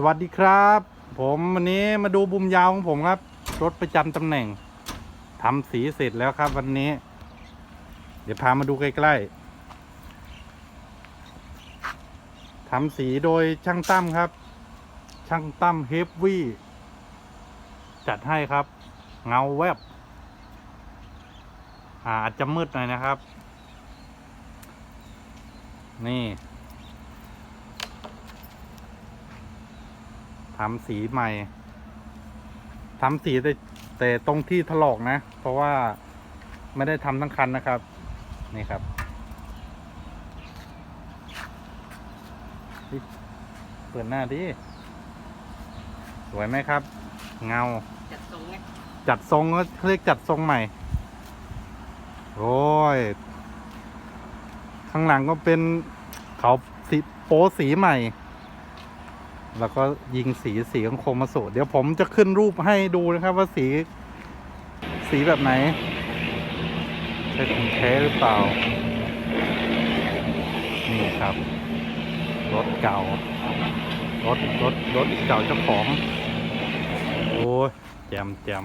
สวัสดีครับ ผมวันนี้มาดูบุมยาวของผมครับ รถประจำตำแหน่งทำสีเสร็จแล้วครับ วันนี้ เดี๋ยวพามาดูใกล้ๆทำสีโดยช่างตั้มครับ ช่างตั้มเฮฟวี่จัดให้ครับ เงาแวบอาอาจจะมืดหน่อยนะครับ นี่ ทำสีใหม่ทำสีแต่แต่ตรงที่ถลอกนะ เพราะว่าไม่ได้ทำทั้งคันนะครับ นี่ครับเฮ้ยเปิดหน้าดิ สวยไหมครับ เงา จัดทรงไงจัดทรงก็เรียกจัดทรงใหม่ โอ้ย ข้างหลังก็เป็นเขาสีโป๊สีใหม่ แล้วก็ยิงสีสีของโครมาสุเดี๋ยวผมจะขึ้นรูปให้ดูนะครับ ว่าสี สีแบบไหน ใช่ของแท้หรือเปล่า นี่ครับ รถเก่ารถรถรถเก่าเจ้าของ โอ้ยแจมแจม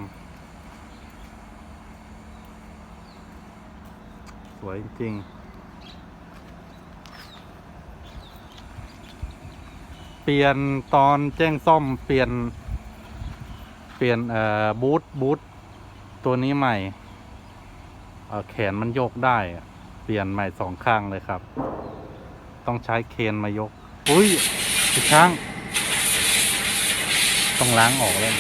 สวยจริง เปลี่ยนตอนแจ้งซ่อมเปลี่ยน เปลี่ยนเอ่อบูทบูทตัวนี้ใหม่เอ่อแขนมันยกได้ เปลี่ยนใหม่สองข้างเลยครับ ต้องใช้เคนมายก อุ้ยพี่ช้าง ต้องล้างออกเลย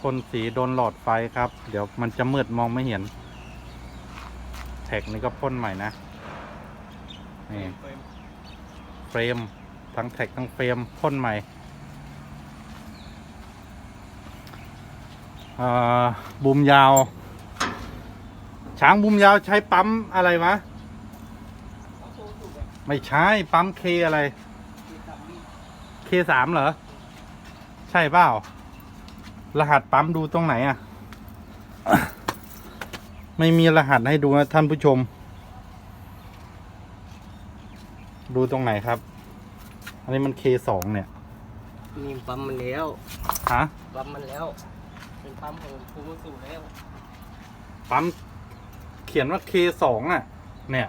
พ่นสีโดนหลอดไฟครับ เดี๋ยวมันจะมืดมองไม่เห็น แท็กนี่ก็พ่นใหม่นะนี่เฟรมทั้งแท็กทั้งเฟรมพ่นใหม่บุมยาว ช้างบุมยาวใช้ปั๊มอะไรวะ ไม่ใช่ปั๊มเคอะไร เคสามเหรอ ใช่เปล่า รหัสปั๊มดูตรงไหนอะ ไม่มีรหัสให้ดูนะท่านผู้ชม ดูตรงไหนครับ อันนี้มันเคสองเนี่ยนี่ปั๊มมันแล้วฮะปั๊มมันแล้ว เป็นปั๊มของภูมิสูแล้วปั๊มเขียนว่า K สองอะ เนี่ย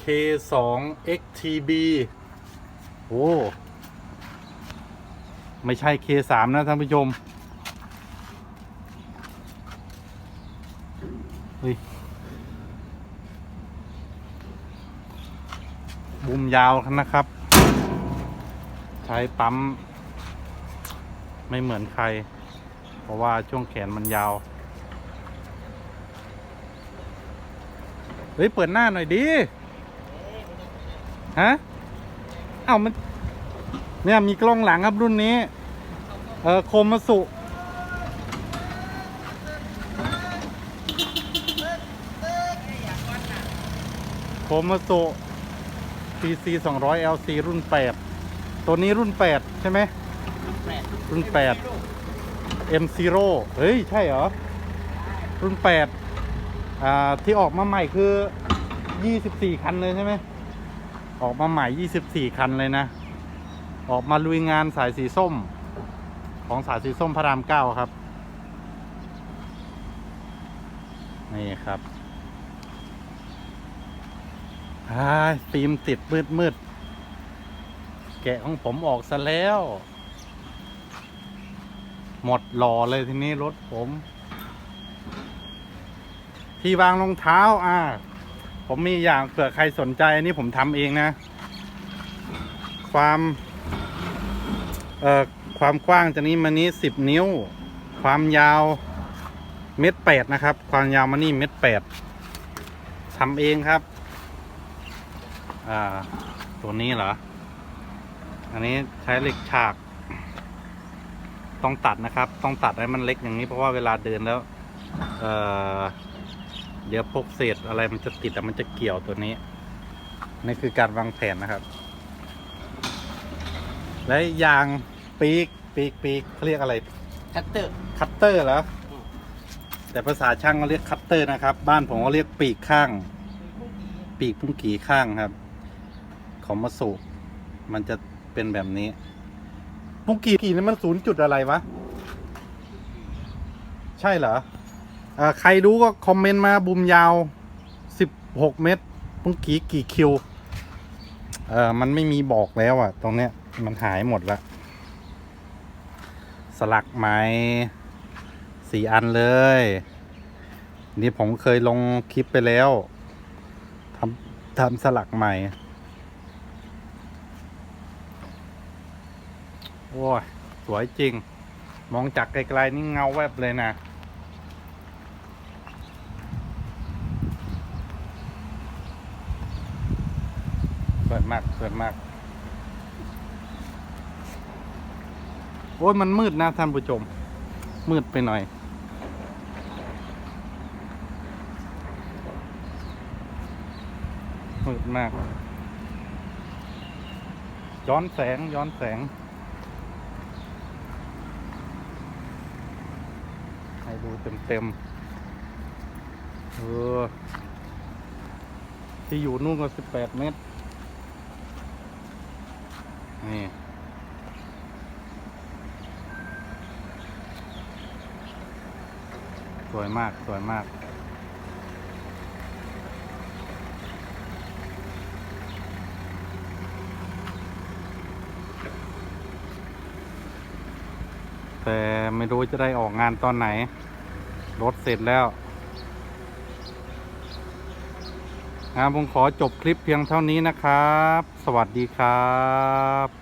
K สอง XTB โอ้ ไม่ใช่ K สามนะท่านผู้ชม เฮ้ยบุมยาวนะครับ ใช้ปั๊ม ไม่เหมือนใคร เพราะว่าช่วงแขนมันยาว เฮ้ย เปิดหน้าหน่อยดิฮะเอ้ามัน เนี่ยมีกล้องหลังครับรุ่นนี้ เออโคมาสุ โคมาสุ PC 200 LC รุ่น 8 ตัวนี้รุ่น 8 ใช่ไหม รุ่น 8 M Zero เฮ้ย ใช่เหรอ รุ่น 8 อ่า ที่ออกมาใหม่คือ 24 คันเลยใช่ไหม ออกมาใหม่ 24 คันเลยนะ ออกมาลุยงานสายสีส้ม ของสายสีส้มพระราม 9 ครับ นี่ครับอ้าย ฟิล์มติดมืดมืดแกะของผมออกซะแล้ว หมดหล่อเลยทีนี้รถผม ที่วางรองเท้า อ่า ผมมีอย่างเผื่อใครสนใจอันนี้ผมทำเองนะ ความ เอ่อ ความกว้างจากนี้มานี้สิบนิ้ว ความยาวเม็ดแปดนะครับ ความยาวมานี่เม็ดแปดทำเองครับ อ่า ตัวนี้เหรอ อันนี้ใช้เหล็กฉาก ต้องตัดนะครับ ต้องตัดให้มันเล็กอย่างนี้เพราะว่าเวลาเดินแล้ว เอ่อ เดี๋ยวพวกเศษอะไรมันจะติดแต่มันจะเกี่ยวตัวนี้ นี่คือการวางแผนนะครับ และยางปีกปีกปีกเขาเรียกอะไร คัตเตอร์ คัตเตอร์เหรออืมแต่ภาษาช่างเขาเรียกคัตเตอร์นะครับ บ้านผมก็เรียกปีกข้าง ปีกปุ้งกีข้างครับ ของมาสุมันจะเป็นแบบนี้ปุ้งกีกีนี่มันศูนย์จุดอะไรวะ ใช่เหรออใครรู้ก็คอมเมนต์มาบุมยาว 16 เมตรปุ้งกีกี่คิว เออมันไม่มีบอกแล้วอะตรงเนี้ยมันหายหมดละ สลักไม้สี่อันเลย นี่ผมเคยลงคลิปไปแล้วทำทำสลักใหม่ โอ้ย สวยจริง มองจากไกลๆนี่เงาแวบเลยนะ สวยมาก สวยมาก โอ้ย มันมืดนะท่านผู้ชม มืดไปหน่อยมืดมาก ย้อนแสงย้อนแสง ให้ ดูเต็มเต็มๆ เออ ที่อยู่นู่นก็สิบแปดเมตร นี่สวยมาก สวยมาก แต่ไม่รู้จะได้ออกงานตอนไหน รถเสร็จแล้วนะผมขอจบคลิปเพียงเท่านี้นะครับ สวัสดีครับ